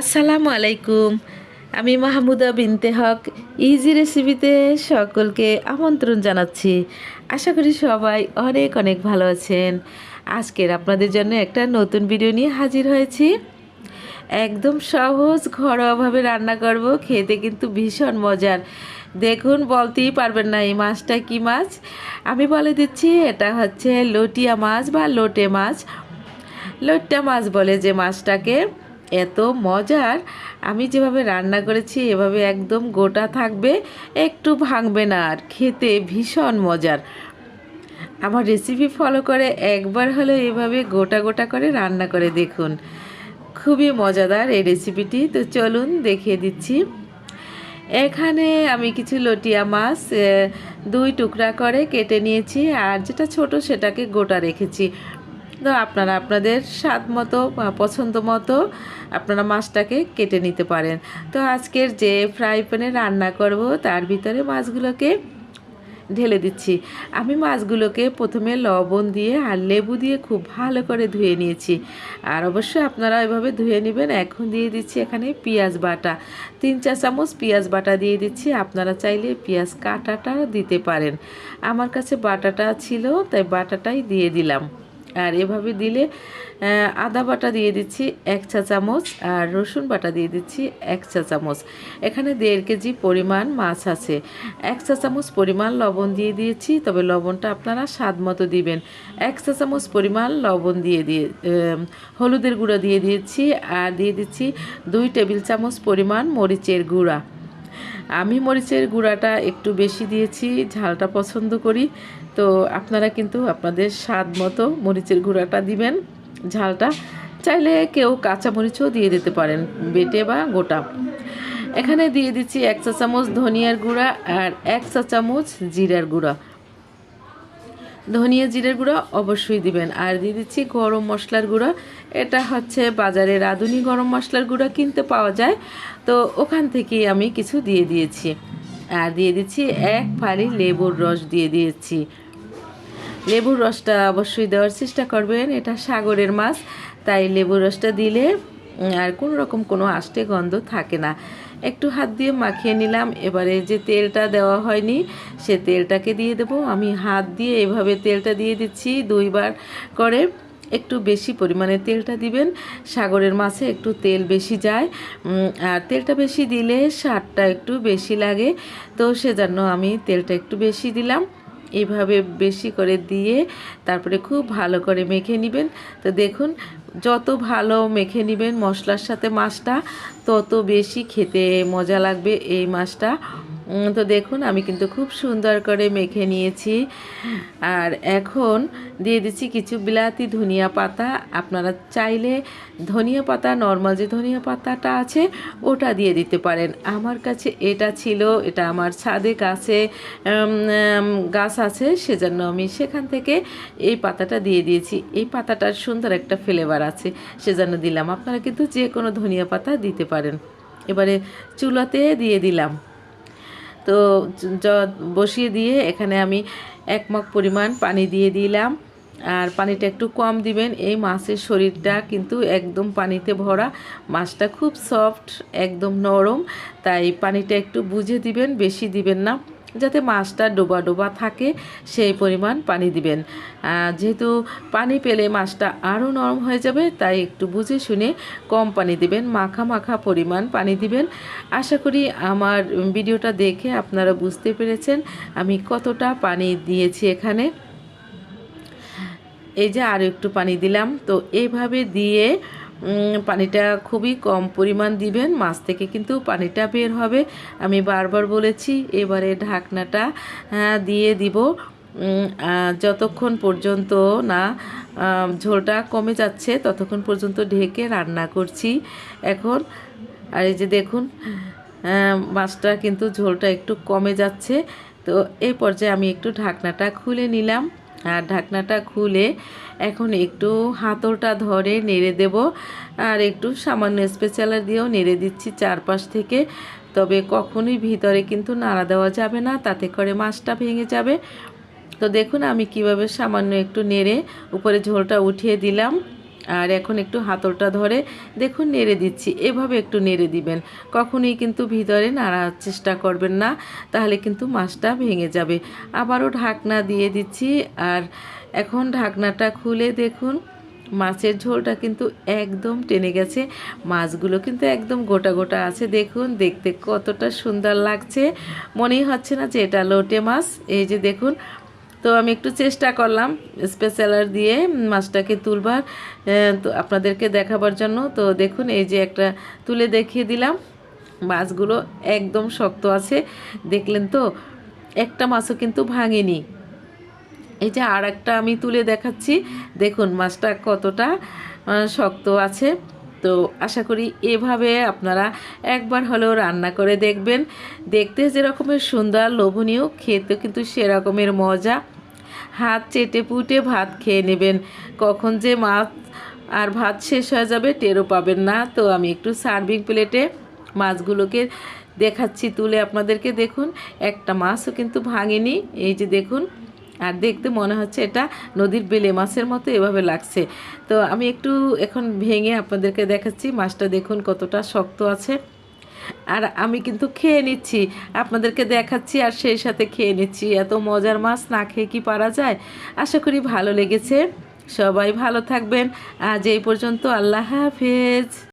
আসসালামু আলাইকুম। আমি মাহমুদা বিনতে হক, ইজি রেসিপিতে সকলকে আমন্ত্রণ জানাচ্ছি। আশা করি সবাই অনেক অনেক ভালো আছেন। আজকের আপনাদের জন্য একটা নতুন ভিডিও নিয়ে হাজির হয়েছি। একদম সহজ ঘরোয়াভাবে রান্না করব, খেতে কিন্তু ভীষণ মজার। দেখুন, বলতেই পারবেন না এই মাছটা কি মাছ। আমি বলে দিচ্ছি, এটা হচ্ছে লটিয়া মাছ বা লোটে মাছ। লোট্টা মাছ বলে যে মাছটাকে। এত মজার। আমি যেভাবে রান্না করেছি, এভাবে একদম গোটা থাকবে, একটু ভাঙবে না আর। খেতে ভীষণ মজার। আমার রেসিপি ফলো করে একবার হলেও এভাবে গোটা গোটা করে রান্না করে দেখুন। খুবই মজাদার এই রেসিপিটি তো চলুন দেখিয়ে দিচ্ছি। এখানে আমি কিছু লটিয়া মাছ দুই টুকরা করে কেটে নিয়েছি আর যেটা ছোট সেটাকে গোটা রেখেছি। তো আপনারা আপনাদের স্বাদ মতো বা পছন্দ মতো আপনারা মাছটাকে কেটে নিতে পারেন। তো আজকের যে ফ্রাই প্যানে রান্না করব, তার ভিতরে মাছগুলোকে ঢেলে দিচ্ছি। আমি মাছগুলোকে প্রথমে লবণ দিয়ে আর লেবু দিয়ে খুব ভালো করে ধুয়ে নিয়েছি। আর অবশ্যই আপনারা এভাবে ধুয়ে নেবেন। এখন দিয়ে দিচ্ছি এখানে পেঁয়াজ বাটা। তিন চার চামচ পেঁয়াজ বাটা দিয়ে দিচ্ছি। আপনারা চাইলে পেঁয়াজ কাটাটা দিতে পারেন। আমার কাছে বাটাটা ছিল, তাই বাটাটাই দিয়ে দিলাম। আর এভাবে দিলে আদা বাটা দিয়ে দিচ্ছি এক চা চামচ আর রসুন বাটা দিয়ে দিচ্ছি এক চা চামচ। এখানে দেড় কেজি পরিমাণ মাছ আছে। এক চা চামচ পরিমাণ লবণ দিয়ে দিয়েছি, তবে লবণটা আপনারা স্বাদ মতো দিবেন। এক চা চামচ পরিমাণ লবণ দিয়ে দিয়ে হলুদের গুঁড়ো দিয়ে দিয়েছি আর দিয়ে দিচ্ছি দুই টেবিল চামচ পরিমাণ মরিচের গুঁড়া। আমি মরিচের গুঁড়াটা একটু বেশি দিয়েছি, ঝালটা পছন্দ করি। তো আপনারা কিন্তু আপনাদের স্বাদ মতো মরিচের গুঁড়াটা দিবেন, ঝালটা। চাইলে কেউ কাঁচা মরিচও দিয়ে দিতে পারেন, বেটে বা গোটা। এখানে দিয়ে দিচ্ছি এক চা চামচ ধনিয়ার গুঁড়া আর এক চা চামচ জিরার গুঁড়া। ধনিয়া জিরের গুঁড়ো অবশ্যই দিবেন। আর দিয়ে দিচ্ছি গরম মশলার গুঁড়ো। এটা হচ্ছে বাজারে রাঁধুনি গরম মশলার গুঁড়ো কিনতে পাওয়া যায়। তো ওখান থেকেই আমি কিছু দিয়ে দিয়েছি। আর দিয়ে দিচ্ছি এক ফালি লেবুর রস দিয়ে দিয়েছি। লেবুর রসটা অবশ্যই দেওয়ার চেষ্টা করবেন। এটা সাগরের মাছ, তাই লেবুর রসটা দিলে আর কোনো রকম কোনো আষ্টে গন্ধ থাকে না। একটু হাত দিয়ে মাখিয়ে নিলাম, এবারে যে তেলটা দেওয়া হয়নি, সে তেলটাকে দিয়ে দেব। আমি হাত দিয়ে এভাবে তেলটা দিয়ে দিচ্ছি দুইবার করে। একটু বেশি পরিমাণে তেলটা দিবেন, সাগরের মাছে একটু তেল বেশি যায়। আর তেলটা বেশি দিলে স্বাদটা একটু বেশি লাগে। তো সেজন্য আমি তেলটা একটু বেশি দিলাম। এইভাবে বেশি করে দিয়ে তারপরে খুব ভালো করে মেখে নেবেন। তো দেখুন, যত ভালো মেখে নেবেন মশলার সাথে মাছটা, তত বেশি খেতে মজা লাগবে এই মাছটা। তো দেখুন, আমি কিন্তু খুব সুন্দর করে মেখে নিয়েছি। আর এখন দিয়ে দিচ্ছি কিছু বিলাতি ধনিয়া পাতা। আপনারা চাইলে ধনিয়া পাতা, নর্মাল যে ধনিয়া পাতাটা আছে, ওটা দিয়ে দিতে পারেন। আমার কাছে এটা ছিল, এটা আমার ছাদে গাছে গাছ আছে, সেজন্য আমি সেখান থেকে এই পাতাটা দিয়ে দিয়েছি। এই পাতাটার সুন্দর একটা ফ্লেভার আছে, সেজন্য দিলাম। আপনারা কিন্তু যে কোনো ধনিয়া পাতা দিতে পারেন। এবারে চুলাতে দিয়ে দিলাম। তো বসিয়ে দিয়ে এখানে আমি এক মগ পরিমাণ পানি দিয়ে দিলাম। আর পানিটা একটু কম দিবেন। এই মাছের শরীরটা কিন্তু একদম পানিতে ভরা। মাছটা খুব সফট, একদম নরম। তাই পানিটা একটু বুঝে দিবেন, বেশি দিবেন না। যাতে মাছটা ডোবা ডোবা থাকে, সেই পরিমাণ পানি দিবেন। যেহেতু পানি পেলে মাছটা আরও নরম হয়ে যাবে, তাই একটু বুঝে শুনে কম পানি দিবেন, মাখা মাখা পরিমাণ পানি দিবেন। আশা করি আমার ভিডিওটা দেখে আপনারা বুঝতে পেরেছেন আমি কতটা পানি দিয়েছি এখানে। এই যে আরও একটু পানি দিলাম, তো এইভাবে দিয়ে পানিটা খুবই কম পরিমাণ দিবেন। মাছ থেকে কিন্তু পানিটা বের হবে। আমি বারবার বলেছি, এবারে ঢাকনাটা দিয়ে দিব। যতক্ষণ পর্যন্ত না ঝোলটা কমে যাচ্ছে, ততক্ষণ পর্যন্ত ঢেকে রান্না করছি। এখন, আর এই যে দেখুন মাছটা কিন্তু ঝোলটা একটু কমে যাচ্ছে। তো এই পর্যায়ে আমি একটু ঢাকনাটা খুলে নিলাম। আর ঢাকনাটা খুলে এখন একটু হাতলটা ধরে নেড়ে দেব আর একটু সামান্য স্পেশালার দিয়েও নেড়ে দিচ্ছি চারপাশ থেকে। তবে কখনোই ভিতরে কিন্তু নাড়া দেওয়া যাবে না, তাতে করে মাছটা ভেঙে যাবে। তো দেখুন আমি কীভাবে সামান্য একটু নেড়ে উপরে ঝোলটা উঠিয়ে দিলাম। আর এখন একটু হাতলটা ধরে দেখুন, নেড়ে দিচ্ছি। এভাবে একটু নেড়ে দিবেন। কখনোই কিন্তু ভিতরে নাড়ার চেষ্টা করবেন না, তাহলে কিন্তু মাছটা ভেঙে যাবে। আবারও ঢাকনা দিয়ে দিচ্ছি আর এখন ঢাকনাটা খুলে দেখুন, মাছের ঝোলটা কিন্তু একদম টেনে গেছে। মাছগুলো কিন্তু একদম গোটা গোটা আছে। দেখুন, দেখতে কতটা সুন্দর লাগছে। মনেই হচ্ছে না যে এটা লোটে মাছ। এই যে দেখুন তো আমি একটু চেষ্টা করলাম স্পেশালার দিয়ে মাছটাকে তুলবার তো আপনাদেরকে দেখাবার জন্য। তো দেখুন, এই যে একটা তুলে দেখিয়ে দিলাম। মাছগুলো একদম শক্ত আছে। দেখলেন তো, একটা মাছও কিন্তু ভাঙেনি। এই যে আর একটা আমি তুলে দেখাচ্ছি। দেখুন, মাছটা কতটা শক্ত আছে। তো আশা করি এভাবে আপনারা একবার হলেও রান্না করে দেখবেন। দেখতে যেরকমের সুন্দর, লোভনীয় খেতে কিন্তু সেরকমের মজা। হাত চেটে পুটে ভাত খেয়ে নেবেন। কখন যে মাছ আর ভাত শেষ হয়ে যাবে, টেরও পাবেন না। তো আমি একটু সার্ভিং প্লেটে মাছগুলোকে দেখাচ্ছি, তুলে আপনাদেরকে দেখুন। একটা মাছও কিন্তু ভাঙেনি। এই যে দেখুন, আর দেখতে মনে হচ্ছে এটা নদীর বেলে মাছের মতো এভাবে লাগছে। তো আমি একটু এখন ভেঙে আপনাদেরকে দেখাচ্ছি। মাছটা দেখুন কতটা শক্ত আছে। আর আমি কিন্তু খেয়ে নিচ্ছি। আপনাদেরকে দেখাচ্ছি আর সেই সাথে খেয়ে নিচ্ছি। এত মজার মাছ না খেয়ে কি পারা যায়? আশা করি ভালো লেগেছে। সবাই ভালো থাকবেন। আজ এই পর্যন্ত আল্লাহ হাফেজ।